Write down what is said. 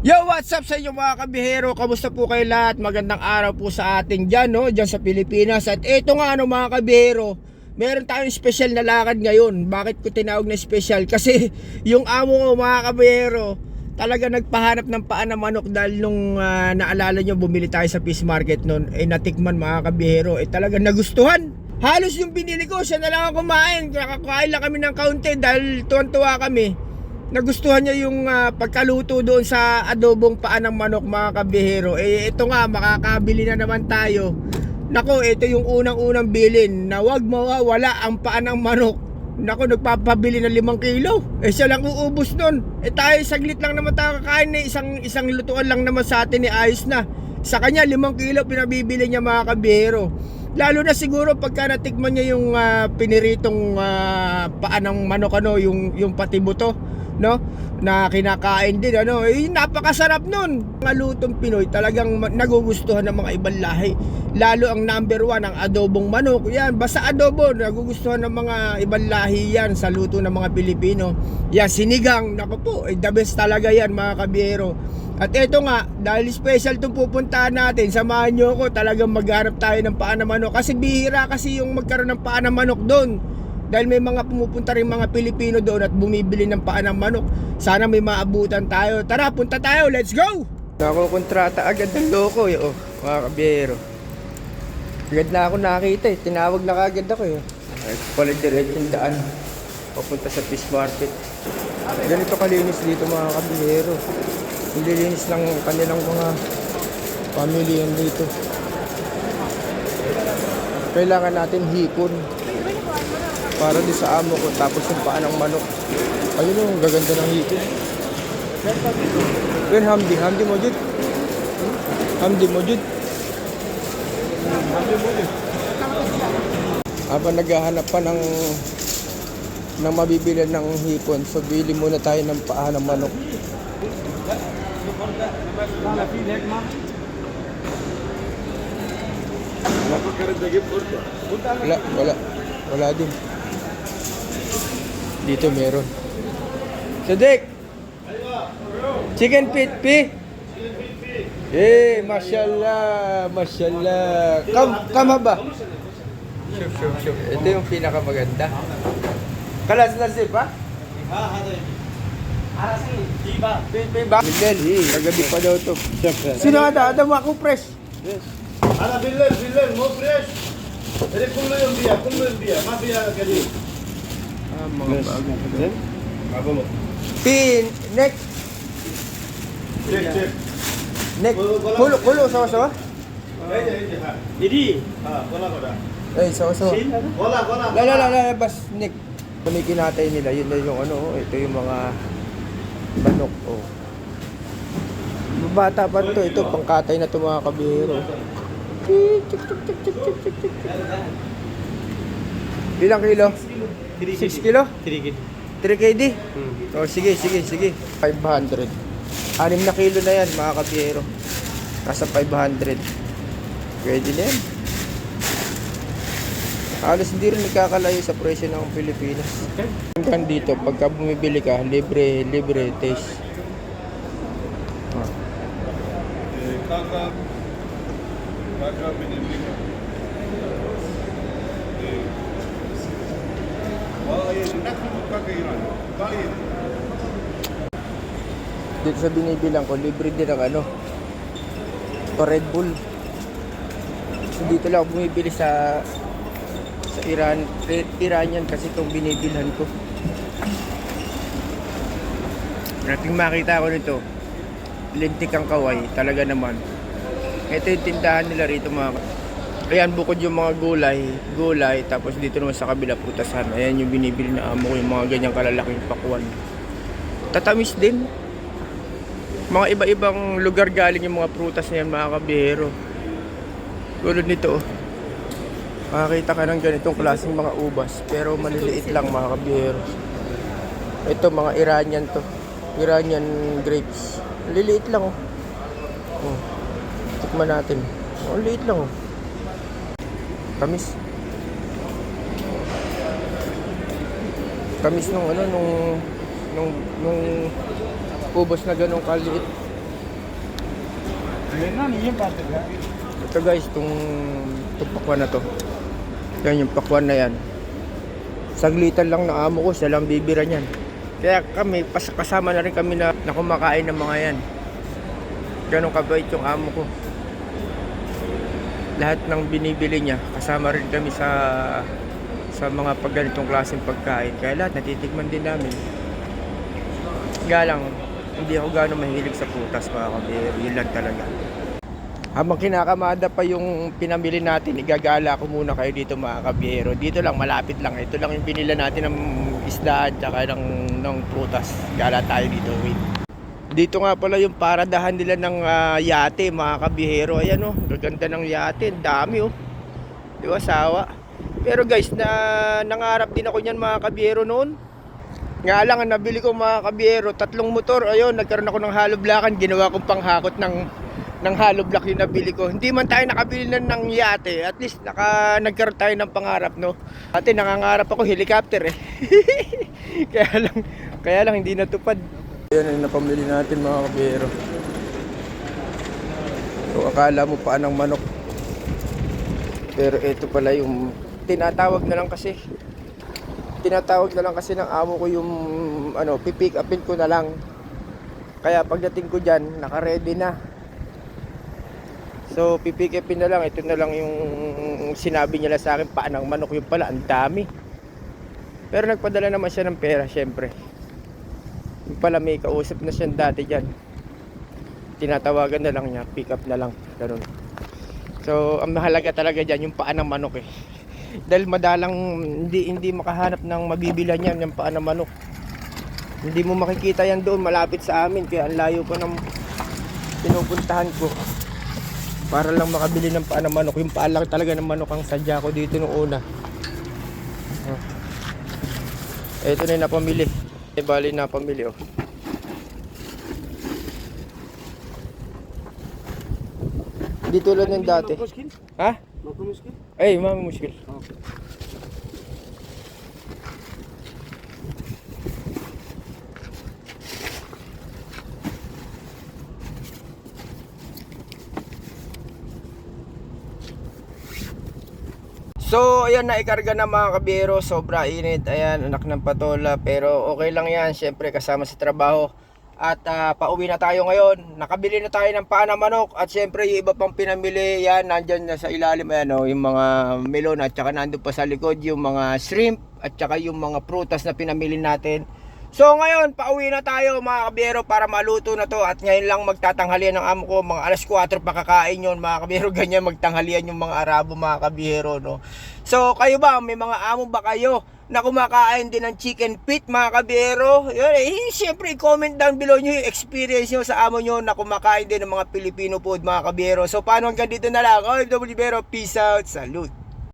Yo, what's up sa inyo mga kabihero? Kamusta po kayo lahat? Magandang araw po sa ating dyan, no? Dyan sa Pilipinas. At ito nga, ano mga kabihero, meron tayong special na lakad ngayon. Bakit ko tinawag na special? Kasi yung amo ko mga kabihero, talaga nagpahanap ng paa ng manok dahil nung ah, naalala nyo, bumili tayo sa fish market noon. Eh, natikman mga kabihero. Eh, talaga nagustuhan. Halos yung binili ko, siya na lang ang kumain. Kakakain lang kami ng kaunti dahil tuwan-tuwa kami nagustuhan niya yung ah, pagkaluto doon sa adobong paa ng manok mga kabihero. Eh ito nga makakabili na naman tayo. Nako, ito yung unang-unang bilin na wag mawawala ang paa ng manok. Nako, nagpapabili ng limang kilo. Eh siya lang uubos nun. Eh tayo saglit lang naman tayo kakain eh. Isang, isang lutuan lang naman sa atin ni ayos na. Sa kanya, limang kilo pinabibili niya mga kabihero. Lalo na siguro pagka natikman niya yung ah, piniritong ah, paa ng manok ano, yung, yung pati buto no? Na kinakain din ano? Eh napakasarap nun. Mga lutong Pinoy talagang nagugustuhan ng mga ibang lahi. Lalo ang number one ang adobong manok. Yan basta adobo nagugustuhan ng mga ibang lahi yan sa luto ng mga Pilipino. Yan sinigang nako po eh, the best talaga yan mga kabiyero. At eto nga, dahil special itong pupuntahan natin, samahan nyo ako, talagang maghanap tayo ng paa ng manok. Kasi bihira kasi yung magkaroon ng paa ng manok doon. Dahil may mga pumupunta rin mga Pilipino doon at bumibili ng paa ng manok. Sana may maabutan tayo. Tara, punta tayo. Let's go! Nakukontrata agad ng loko eh. Oh, mga kabiyero. Agad na ako nakita eh. Tinawag na kagad ako eh. Ay, pala diretsong daan. Papunta sa fish market. Ganito kalinis dito mga kabiyero. Nililinis lang kanilang mga family yan dito. Kailangan natin hipon para di sa amo ko tapos yung paa ng manok. Ayun o gaganda ng hipon yun hamdi hamdi mo jud hamdi mo jud. Hamdi mo jud. Habang naghahanap pa ng ng mabibili ng hipon so bili muna tayo ng paa ng manok. Wala wala wala din dito meron. Sadik! Chicken pit pi? Eh, mashallah, mashallah. Kam, kama ba? Shuf, shuf, shuf. Ito yung pinakamaganda. Kalas na si pa? Ha, ha, Iba. Iba. Bilal, eh. kagabi pa daw to. Sino ata? Adam ako fresh. Yes. Ana Bilal, Bilal, mo fresh. Ere kumulo yung biya, kumulo yung biya. Mabiya ka din. Ah, mga yes. bago. Then? Bago mo. Pin! Neck! Check, check. Neck! Kulo, kulo, sawa-sawa? Jadi, ah. ah, wala ko na. Eh, sawa-sawa. Ano? Wala, wala. Lala, lala, labas, Nick. Kumikinatay nila, yun na yung ano, ito yung mga manok, oh. Bata pa to, ito, pangkatay na ito mga kabiro. Ilang kilo? 6 kilo? Sedikit. 3 KD? Hmm. Oh, sige, sige, sige. 500. Anim na kilo na yan, mga kabiyero. Nasa 500. Pwede na yan. Halos hindi rin nagkakalayo sa presyo ng Pilipinas. Hanggang dito, pagka bumibili ka, libre, libre taste. Ah. Dito sa binibilang ko, libre din ang ano, to Red Bull. So dito lang ako bumibili sa sa Iran, I- Iranian kasi itong binibilhan ko. Nating makita ko nito, lintik ang kaway, talaga naman. Ito yung tindahan nila rito mga Ayan, bukod yung mga gulay, gulay, tapos dito naman sa kabila putasan. Ayan yung binibili na amo ko, yung mga ganyang kalalaking pakwan. Tatamis din. Mga iba-ibang lugar galing yung mga prutas na yan, mga kabihero. Tulad nito, oh. makakita ka ng ganitong klaseng mga ubas, pero maliliit lang mga kabihero. Ito, mga Iranian to. Iranian grapes. Maliliit lang, oh. oh. Tikman natin. Oh, liit lang, oh. Kamis. Kamis nung ano, nung nung nung ubos na ganong kaliit. Ito guys, itong, itong pakwan na to. Yan yung pakwan na yan. Saglitan lang na amo ko, siya lang bibira niyan. Kaya kami, kasama na rin kami na, na kumakain ng mga yan. Ganun kabait yung amo ko. Lahat ng binibili niya, kasama rin kami sa sa mga pagganitong klaseng pagkain. Kaya lahat natitikman din namin. Nga lang, hindi ako gano'ng mahilig sa putas mga kabir. Yun lang talaga. Habang kinakamada pa yung pinamili natin, igagala ko muna kayo dito mga kabiyero. Dito lang, malapit lang. Ito lang yung binila natin ng isda at saka ng, ng prutas. Gala tayo dito, wait. Dito nga pala yung paradahan nila ng ah, yate mga kabihero. Ayan oh, gaganda ng yate. Dami oh. Di ba, sawa. Pero guys, na nangarap din ako niyan mga kabihero noon. Nga lang, ang nabili ko mga kabiyero, tatlong motor. Ayun, nagkaroon ako ng hollow blockan. Ginawa kong panghakot ng, ng hollow block yung nabili ko. Hindi man tayo nakabili na ng yate. At least, naka, nagkaroon tayo ng pangarap, no? Ate, nangangarap ako helicopter eh. kaya lang, kaya lang hindi natupad. Ayan ang napamili natin mga kabiyero. So, akala mo pa ng manok. Pero ito pala yung tinatawag na lang kasi tinatawag na lang kasi ng amo ko yung ano, pipick upin ko na lang. Kaya pagdating ko diyan, naka-ready na. So, pipick upin na lang. Ito na lang yung sinabi niya sa akin, paanang manok yung pala, ang dami. Pero nagpadala naman siya ng pera, syempre. Pala may kausap na siya dati diyan. Tinatawagan na lang niya, pick up na lang, ganun. So, ang mahalaga talaga diyan yung paa ng manok eh. Dahil madalang hindi hindi makahanap ng mabibilan yan yung paa ng manok. Hindi mo makikita yan doon malapit sa amin kaya ang layo ko ng pinupuntahan ko. Para lang makabili ng paa ng manok. Yung paa lang talaga ng manok ang sadya ko dito nung una. Eto na yung napamili eh bali napamili oh dito lang yung dati. ha? Eh, mami muskil. So, ayan, naikarga na mga kabiyero. Sobra init. Ayan, anak ng patola. Pero okay lang yan. Siyempre, kasama sa trabaho. At ah, pauwi na tayo ngayon. Nakabili na tayo ng paa ng manok. At siyempre, yung iba pang pinamili, yan, nandyan na sa ilalim. Ayan, oh, yung mga melon. At saka nandun pa sa likod yung mga shrimp. At saka yung mga prutas na pinamili natin. So ngayon, pauwi na tayo mga kabiyero para maluto na to. At ngayon lang magtatanghalian ng amo ko. Mga alas 4 pa kakain yun mga kabiyero. Ganyan magtanghalian yung mga Arabo mga kabiyero. No? So kayo ba, may mga amo ba kayo na kumakain din ng chicken feet mga kabiyero? Yun, eh, siyempre comment down below nyo yung experience nyo sa amo nyo na kumakain din ng mga Filipino food mga kabiyero. So paano hanggang dito na lang? OFW Bero, peace out, salute.